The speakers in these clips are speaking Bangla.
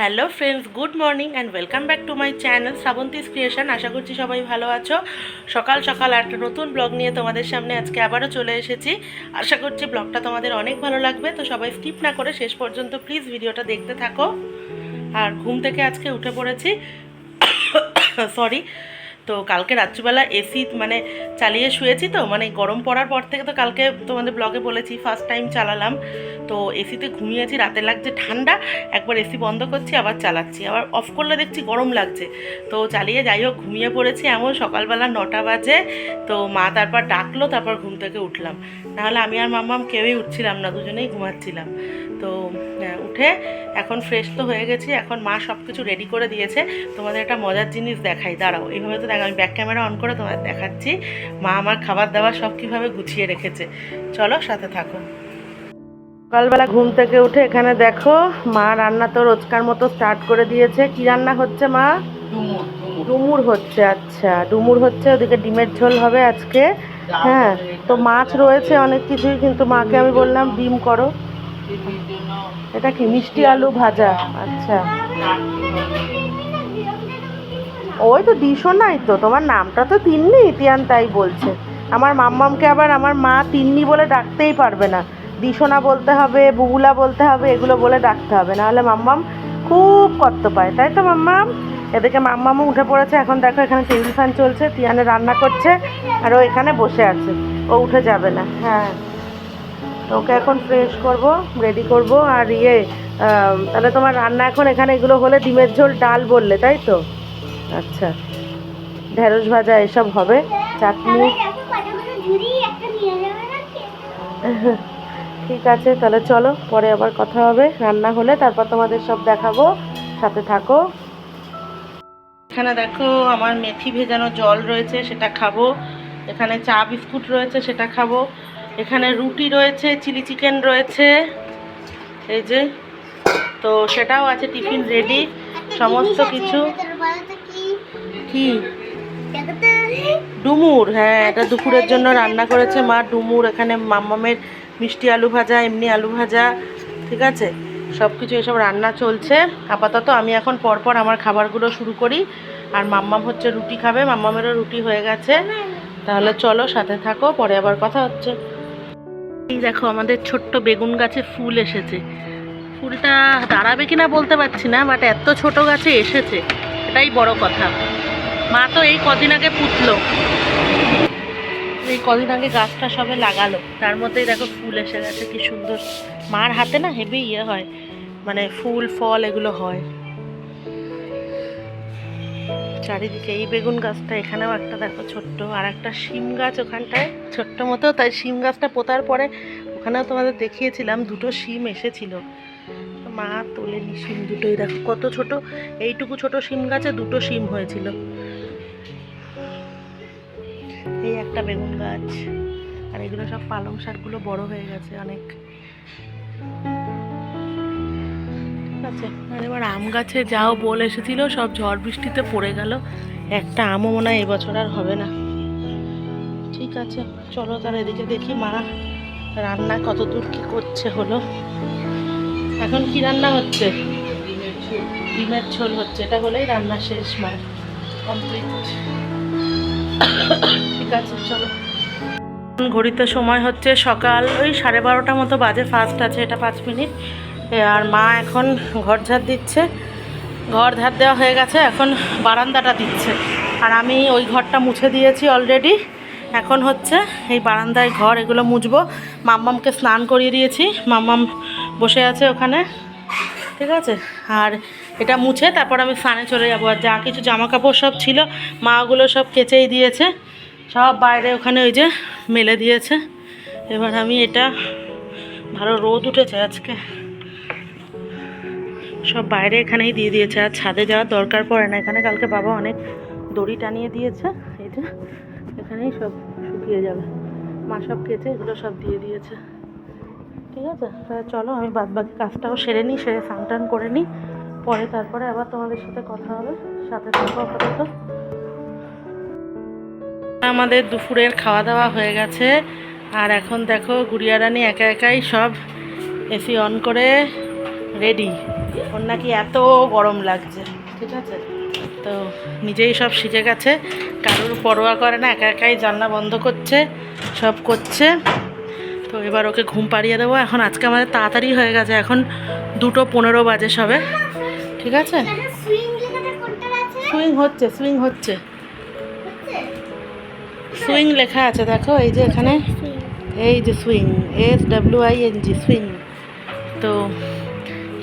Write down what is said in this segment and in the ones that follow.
Hello friends good morning and welcome back to my channel Srabanti's creation আশা করছি সবাই ভালো আছো। সকাল সকাল একটা নতুন ব্লগ নিয়ে তোমাদের সামনে আজকে আবারও চলে এসেছি। আশা করছি ব্লগটা তোমাদের অনেক ভালো লাগবে, তো সবাই স্কিপ না করে শেষ পর্যন্ত প্লিজ ভিডিওটা দেখতে থাকো। আর ঘুম থেকে আজকে উঠে পড়েছি। সরি তো কালকে রাত্রিবেলা এসি মানে চালিয়ে শুয়েছি তো মানে গরম পড়ার পর থেকে তো কালকে তোমাদের ব্লগে বলেছি ফার্স্ট টাইম চালালাম। তো এসিতে ঘুমিয়েছি, রাতে লাগছে ঠান্ডা, একবার এসি বন্ধ করছি, আবার চালাচ্ছি। আবার অফ করলে দেখছি গরম লাগছে। তো চালিয়ে যাই হোক, ঘুমিয়ে পড়েছি এমন সকালবেলা নটা বাজে। তো মা তারপর ডাকলো, তারপর ঘুম থেকে উঠলাম। নাহলে আমি আর মাম্মাম কেউই উঠছিলাম না, দুজনেই ঘুমাচ্ছিলাম। তো উঠে এখন ফ্রেশ তো হয়ে গেছি এখন মা সব কিছু রেডি করে দিয়েছে। তোমাদের একটা মজার জিনিস দেখাই দাঁড়াও এইভাবে তো দেখো আমি ব্যাক ক্যামেরা অন করে তোমাদের দেখাচ্ছি। মা আমার খাবার দাবার সব কীভাবে গুছিয়ে রেখেছে। চলো সাথে থাকো। সকালবেলা ঘুম থেকে উঠে এখানে দেখো মা রান্না তো রোজকার মতো স্টার্ট করে দিয়েছে। কি রান্না হচ্ছে মা? ডুমুর হচ্ছে আচ্ছা। ডুমুর হচ্ছে ওদিকে ডিমের ঝোল হবে আজকে। হ্যাঁ তো মাছ রয়েছে অনেক কিছুই কিন্তু মাকে আমি বললাম ডিম করো। এটা কি মিষ্টি আলু ভাজা আচ্ছা। ওই তো দিশো নাই তো, তোমার নামটা তো তিন্নি ইতিয়ান তাই বলছে। আমার মাম্মামকে আবার আমার মা তিন্নি বলে ডাকতেই পারবে না। দিশোনা বলতে হবে, বুবুলা বলতে হবে, এগুলো বলে ডাকতে হবে। নাহলে মাম্মাম খুব কষ্ট পায়, তাই তো মাম্মাম? এদিকে মাম্মামও উঠে পড়েছে, এখন দেখো এখানে টেবিল ফ্যান চলছে, তিয়ানে রান্না করছে, আর ও এখানে বসে আছে। ও উঠে যাবে না হ্যাঁ। তো ওকে এখন ফ্রেশ করব রেডি করব আর ইয়ে তাহলে তোমার রান্না এখন এখানে এগুলো হলে ডিমের ঝোল ডাল বললে তাই তো? আচ্ছা ঢেঁড়স ভাজা এসব হবে চাটনি। ঠিক আছে তাহলে চলো পরে আবার কথা হবে রান্না হলে তারপর তোমাদের সব দেখাবো সাথে থাকো। এখানে দেখো আমার মেথি ভেজানো জল রয়েছে সেটা খাব। এখানে চা বিস্কুট রয়েছে সেটা খাব। এখানে রুটি রয়েছে, চিলি চিকেন রয়েছে, এই যে। তো সেটাও আছে টিফিন রেডি, সমস্ত কিছু। কি? ডুমুর হ্যাঁ এটা দুপুরের জন্য রান্না করেছে মা, ডুমুর, এখানে মাম্মামের মিষ্টি আলু ভাজা, এমনি আলু ভাজা, ঠিক আছে? সব কিছু এসব রান্না চলছে। আপাতত আমি এখন পরপর আমার খাবারগুলো শুরু করি। আর মাম্মাম হচ্ছে রুটি খাবে, মাম্মামেরও রুটি হয়ে গেছে। তাহলে চলো, সাথে থাকো, পরে আবার কথা হচ্ছে। এই দেখো, আমাদের ছোট্ট বেগুন গাছে ফুল এসেছে। ফুলটা দাঁড়াবে কিনা বলতে পারছি না, বাট এত ছোট গাছে এসেছে। এটাই বড় কথা। মা তো এই কদিন আগে পুতলো। এই কদিন আগে গাছটা সবে লাগালো। তার মধ্যেই দেখো ফুল এসে গেছে, কি সুন্দর। মার হাতে না হেভি ইয়ে হয় মানে ফুল, ফল এগুলো হয়। চারিদিকে এই বেগুন গাছটা, এখানেও একটা দেখো ছোট্ট, আর একটা শিম গাছ ওখানটায়। ছোট্ট মতো, তাই শিম গাছটা পোতার পরে ওখানেও তোমাদের দেখিয়েছিলাম, দুটো শিম এসেছিল। মা তোলেনি শিম দুটোই, দেখো কত ছোট। এইটুকু ছোট শিম গাছে দুটো শিম হয়েছিল। এই একটা বেগুন গাছ। আর এগুলো সব পালং শাকগুলো বড় হয়ে গেছে অনেক। আছে। আর এবার আম গাছে যাও বল এসেছিল, সব ঝড় বৃষ্টিতে পড়ে গেল। একটা আমও মনে হয় এবছর আর হবে না। ঠিক আছে, চলো তাহলে এদিকে দেখি মা রান্না কত দূর কি করছে হলো। এখন কি রান্না হচ্ছে? ডিমের ঝোল হচ্ছে, এটা হলেই রান্না শেষ মা। কমপ্লিট ঠিক আছে, চলো। ঘড়িতে সময় হচ্ছে সকাল, ওই সাড়ে বারোটা মতো বাজে ফার্স্ট আছে, এটা পাঁচ মিনিট। আর মা এখন ঘর ঝাড় দিচ্ছে। ঘর ঝাড় দেওয়া হয়ে গেছে, এখন বারান্দাটা দিচ্ছে। আর আমি ওই ঘরটা মুছে দিয়েছি অলরেডি এখন হচ্ছে এই বারান্দায় ঘর, এগুলো মুছবো। মাম্মামকে স্নান করিয়ে দিয়েছি। মাম্মাম বসে আছে ওখানে। ঠিক আছে? আর এটা মুছে তারপর আমি স্নানে চলে যাব। আর যা কিছু জামা কাপড় সব ছিল, মা ওগুলো সব কেচেই দিয়েছে। সব বাইরে ওখানে ওই যে মেলে দিয়েছে। এবার আমি এটা, ভালো রোদ উঠেছে আজকে। সব বাইরে এখানেই দিয়ে দিয়েছে, আর ছাদে যাওয়ার দরকার পড়ে না। এখানে কালকে বাবা অনেক দড়ি টানিয়ে দিয়েছে এটা এখানেই সব শুকিয়ে যাবে। মা সব কেচে এগুলো সব দিয়ে দিয়েছে। ঠিক আছে তাহলে চলো, আমি বাদ বাকি কাজটাও সেরে নিই, সেরে স্নান টান করে নিই। পরে তারপরে আবার তোমাদের সাথে কথা হবে, সাথে থাকো আপাতত। আমাদের দুপুরের খাওয়া দাওয়া হয়ে গেছে। আর এখন দেখো গুড়িয়া রানী একা একাই সব এসি অন করে রেডি ওর নাকি এত গরম লাগছে। ঠিক আছে? তো নিজেই সব শিখে গেছে। কারোর পরোয়া করে না, একা একাই জানলা বন্ধ করছে, সব করছে। তো এবার ওকে ঘুম পাড়িয়ে দেবো। এখন আজকে আমাদের তাড়াতাড়ি হয়ে গেছে। এখন দুটো পনেরো বাজে সবে। ঠিক আছে? সুইং হচ্ছে সুইং হচ্ছে। সুইং লেখা আছে, দেখো, এই যে এখানে। এই যে swing S W I N G swing. তো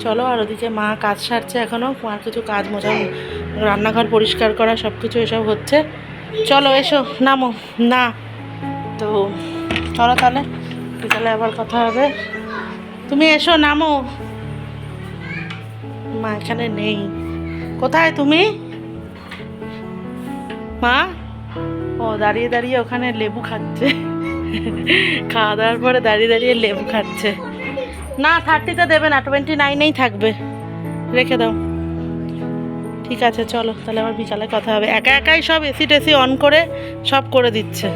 চলো আর ওদিকে মা কাজ সারছে এখনও মার কিছু কাজ মোছা রান্নাঘর পরিষ্কার করা সব কিছু এসব হচ্ছে। চলো এসো, নামো, না। তো চলো তাহলে বিকালে আবার কথা হবে। তুমি এসো, নামো। মা এখানে নেই। কোথায় তুমি? মা? ও, দাঁড়িয়ে দাঁড়িয়ে ওখানে লেবু খাচ্ছে। খাওয়া দাওয়ার পরে দাঁড়িয়ে দাঁড়িয়ে লেবু খাচ্ছে। না থার্টিতে দেবে না টোয়েন্টি নাইনেই থাকবে। রেখে দাও। ঠিক আছে, চলো, তাহলে আবার বিকালে কথা হবে। একা একাই সব এসি টেসি অন করে সব করে দিচ্ছে।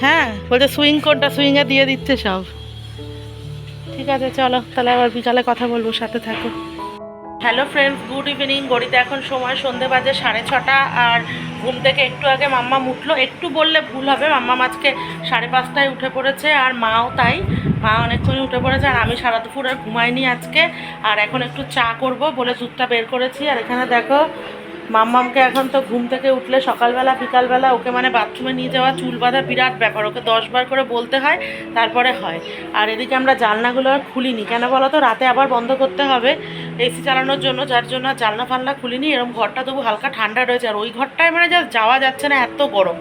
হ্যাঁ বলছে সুইং কোনটা সুইংয়ে দিয়ে দিচ্ছে সব। ঠিক আছে, চলো, তাহলে আবার বিকালে কথা বলব, সাথে থাকো। হ্যালো ফ্রেন্ডস গুড ইভিনিং গড়িতে এখন সময় সন্ধে বাজে সাড়ে ছটা, আর ঘুম থেকে একটু আগে মাম্মা উঠল। একটু বললে ভুল হবে, মাম্মা আজকে সাড়ে পাঁচটায় উঠে পড়েছে, আর মাও তাই। মা অনেকক্ষণই উঠে পড়েছে আর আমি সারা দুপুর আর ঘুমাইনি আজকে। আর এখন একটু চা করব বলে দুধটা বের করেছি। আর এখানে দেখো, মাম্মামকে এখন তো ঘুম থেকে উঠলে সকালবেলা, বিকালবেলা ওকে মানে বাথরুমে নিয়ে যাওয়া চুল বাঁধা বিরাট ব্যাপার। ওকে দশবার করে বলতে হয়, তারপরে হয়। আর এদিকে আমরা জানলাগুলো আর খুলিনি। কেন বলো তো রাতে আবার বন্ধ করতে হবে। এসি চালানোর জন্য, যার জন্য জানলা ফানলা খুলিনি এরকম ঘরটা তবু হালকা ঠান্ডা রয়েছে। আর ওই ঘরটায় মানে যা যাওয়া যাচ্ছে না, এত গরম।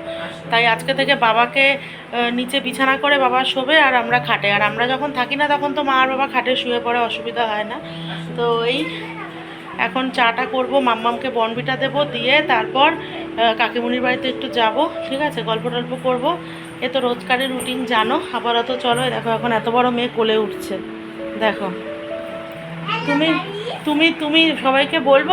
তাই আজকে থেকে বাবাকে নিচে বিছানা করে বাবা শোবে আর আমরা খাটে। আর আমরা যখন থাকি না, তখন তো মা আর বাবা খাটে শুয়ে পড়ে, অসুবিধা হয় না। তো এই এখন চাটা করব, মাম্মামকে বনবিটা দেবো, দিয়ে তারপর কাকিমুনির বাড়িতে একটু যাব। ঠিক আছে? গল্প টল্প করব। এ তো রোজকারের রুটিন জানো? আপাতত চলো দেখো এখন এত বড় মেয়ে কোলে উঠছে। দেখো। তুমি তুমি তুমি সবাইকে বলব?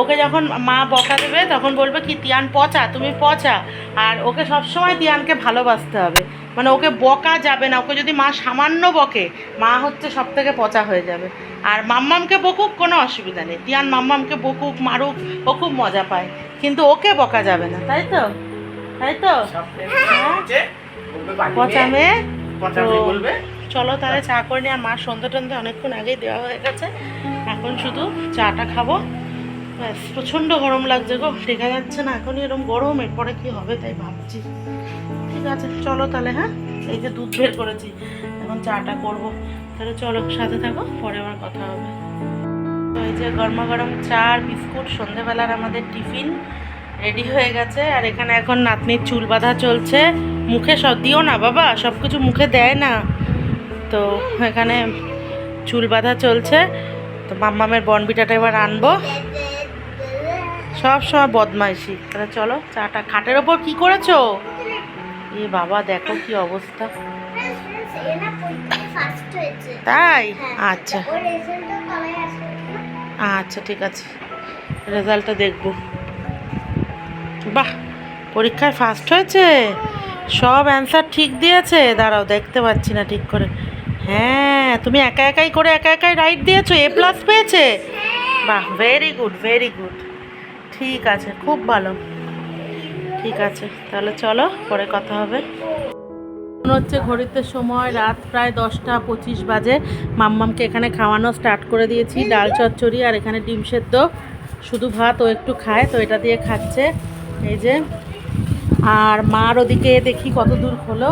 ওকে যখন মা বকা দেবে তখন বলবে কি তিয়ান পচা তুমি পচা। আর ওকে সবসময় তিয়ানকে ভালোবাসতে হবে। মানে ওকে বকা যাবে না। ওকে যদি মা সামান্য বকে মা হচ্ছে সব থেকে পচা হয়ে যাবে। আর মাম্মামকে বকুক কোনো অসুবিধা নেই। তিয়ান মাম্মামকে বকুক মারুক ও খুব মজা পায়। কিন্তু ওকে বকা যাবে না তাই তো? তাই তো? হ্যাঁ? পচা মেয়ে? তো চলো তাহলে চা করে নিই। আর মার সন্ধ্যে টন্ধে অনেকক্ষণ আগেই দেওয়া হয়ে গেছে। এখন শুধু চাটা খাব। ব্যাস, প্রচণ্ড গরম লাগছে গো। দেখা যাচ্ছে না, এখনই এরকম গরম, এরপরে কি হবে তাই ভাবছি। ঠিক আছে, চলো তাহলে হ্যাঁ? এই যে দুধ বের করেছি, এখন চাটা করব। তাহলে চলো, সাথে থাকো, পরে আবার কথা হবে। তো এই যে গরমা গরম চা আর বিস্কুট, সন্ধেবেলার আমাদের টিফিন রেডি হয়ে গেছে। আর এখানে এখন নাতনির চুল বাঁধা চলছে। মুখে সব দিও না বাবা সব কিছু মুখে দেয় না। তো এখানে চুল বাঁধা চলছে। তো মাম্মামের বনবিটাটা এবার আনব। সব সময় বদমাইশি। তাহলে চলো, চাটা খাটের ওপর কি করেছ? এ বাবা, দেখো কি অবস্থা। তাই। আচ্ছা। আচ্ছা ঠিক আছে। রেজাল্টটা দেখব। বাহ, পরীক্ষায় ফার্স্ট হয়েছে? সব অ্যান্সার ঠিক দিয়েছে? দাঁড়াও, দেখতে পাচ্ছি না ঠিক করে। হ্যাঁ তুমি একা একাই করে একা একাই রাইট দিয়েছ এ প্লাস পেয়েছে? বাহ ভেরি গুড ভেরি গুড ঠিক আছে, খুব ভালো। ঠিক আছে, তাহলে চলো, পরে কথা হবে। মনে হচ্ছে ঘড়িতে সময়, রাত প্রায় দশটা পঁচিশ বাজে। মাম্মামকে এখানে খাওয়ানো স্টার্ট করে দিয়েছি, ডাল চচ্চড়ি আর এখানে ডিম সেদ্ধ। শুধু ভাত, ও একটু খায়, তো এটা দিয়ে খাচ্ছে। এই যে, আর মার ওদিকে দেখি কত দূর হলো।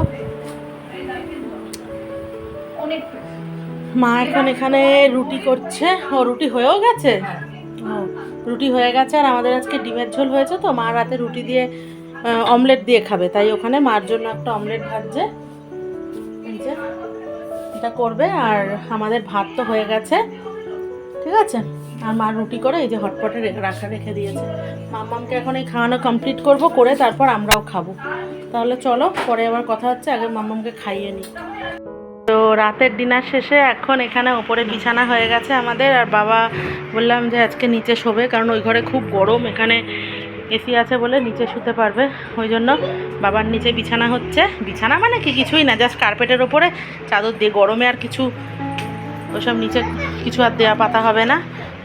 মা এখন এখানে রুটি করছে। ও, রুটি হয়েও গেছে? রুটি হয়ে গেছে আর আমাদের আজকে ডিমের ঝোল হয়েছে তো মা রাতে রুটি দিয়ে অমলেট দিয়ে খাবে। তাই ওখানে মার জন্য একটা অমলেট ভাজছে। এটা করবে আর আমাদের ভাত তো হয়ে গেছে। ঠিক আছে? আর মা রুটি করে এই যে হটপটে রেখে রাখা দিয়েছে। মাম্মামকে এখন এই খাওয়ানো কমপ্লিট করব, করে তারপর আমরাও খাব। তাহলে চলো, পরে আবার কথা হচ্ছে, আগে মাম্মামকে খাইয়ে নিই। তো রাতের ডিনার শেষে এখন এখানে ওপরে বিছানা হয়ে গেছে আমাদের। আর বাবা বললাম যে আজকে নিচে শোবে, কারণ ওই ঘরে খুব গরম, এখানে এসি আছে বলে নিচে শুতে পারবে। ওই জন্য বাবার নিচে বিছানা হচ্ছে। বিছানা মানে কি? কিছুই না জাস্ট কার্পেটের ওপরে। চাদর দিয়ে গরমে আর কিছু, ওসব নিচে কিছু আর দেওয়া পাতা হবে না।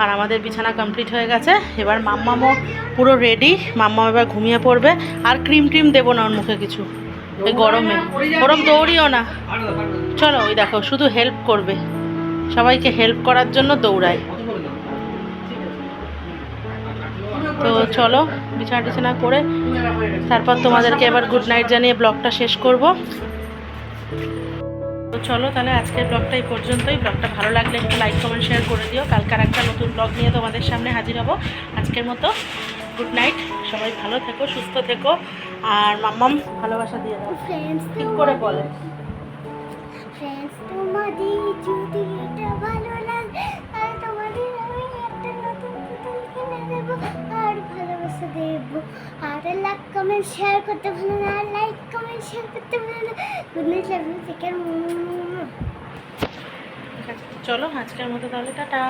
আর আমাদের বিছানা কমপ্লিট হয়ে গেছে। এবার মাম্মামও পুরো রেডি মাম্মাম এবার ঘুমিয়ে পড়বে। আর ক্রিম ট্রিম দেবো না ওর মুখে কিছু। এই গরমে। ওরম দৌড়িও না। চলো, ওই দেখো, শুধু হেল্প করবে। সবাইকে হেল্প করার জন্য দৌড়ায়। তো চলো, বিছানা টিছানা করে তারপর তোমাদেরকে এবার গুড নাইট জানিয়ে ব্লগটা শেষ করব। তো চলো, তাহলে আজকের ব্লগটা এই পর্যন্তই। ব্লগটা ভালো লাগলে একটু লাইক কমেন্ট শেয়ার করে দিও। কালকার একটা নতুন ব্লগ নিয়ে তোমাদের সামনে হাজির হব। আজকের মতো গুড নাইট। সবাই ভালো থেকো সুস্থ থেকো। আর মাম্মাম ভালোবাসা দিয়ে দাও। ফ্রেন্ডস ঠিক করে বলে। ফ্রেন্ডস তোমাদের যদি এটা ভালো লাগে আর তোমাদের আমি একটা নতুন পুতুল কিনে দেবো আর ভালোবাসা দেবো। আর লাইক কমেন্ট শেয়ার করতে ভুলো না। আর লাইক কমেন্ট শেয়ার করতে ভুলো না। Good night love you take care চলো আজকের মতো তাহলে টাটা।